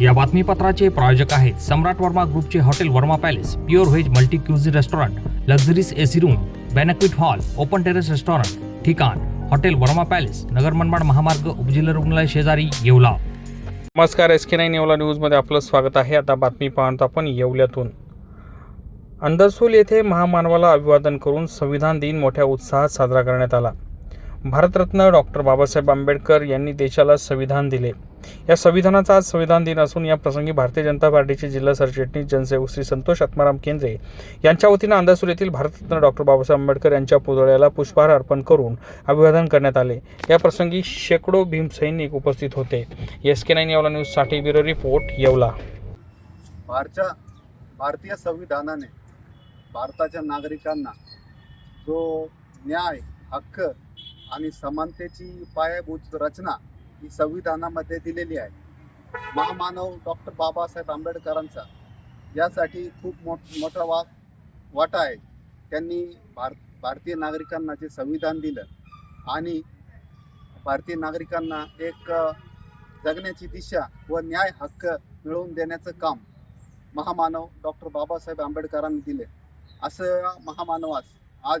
या बातमीपत्राचे प्रायोजक आहेत सम्राट वर्मा ग्रुपचे hotel Varma palace pure veg multi cuisine restaurant luxuries AC room banquet hall open terrace restaurant ठिकाण hotel Verma palace Nagar Manmad महामार्ग उपजिल्हा रुग्णालय शेजारी येवला. नमस्कार एस के नाईन येवला न्यूजमध्ये आपलं स्वागत आहे. आता बातमी पाहतो आपण येवल्यातून. अंदरसूल येथे महामानवाला अभिवादन करून संविधान दिन मोठ्या उत्साहात साजरा करण्यात आला. भारतरत्न डॉक्टर बाबासाहेब आंबेडकर यांनी देशाला संविधान दिले. या संविधानाचा आज संविधान दिन असून या प्रसंगी भारतीय जनता पार्टीचे जिल्हा सरचिटणीस जनसेवक श्री संतोष आत्माराम केंद्रे यांच्या वतीनं अंदासूर येथील भारतरत्न डॉक्टर बाबासाहेब आंबेडकर यांच्या पुतळ्याला पुष्पहार अर्पण करून अभिवादन करण्यात आले. या प्रसंगी शेकडो भीमसैनिक उपस्थित होते. एस के नाईन येवला न्यूजसाठी ब्युरो रिपोर्ट येवला. भारच्या भारतीय संविधानाने भारताच्या नागरिकांना जो न्याय हक्क आणि समानतेची पायाभूत रचना ही संविधानामध्ये दिलेली आहे. महामानव डॉक्टर बाबासाहेब आंबेडकरांचा यासाठी खूप मोठ मोठा वा वाटा आहे. त्यांनी भार भारतीय नागरिकांना जे संविधान दिलं आणि भारतीय नागरिकांना एक जगण्याची दिशा व न्याय हक्क मिळवून देण्याचं काम महामानव डॉक्टर बाबासाहेब आंबेडकरांनी दिले. असं महामानवास आज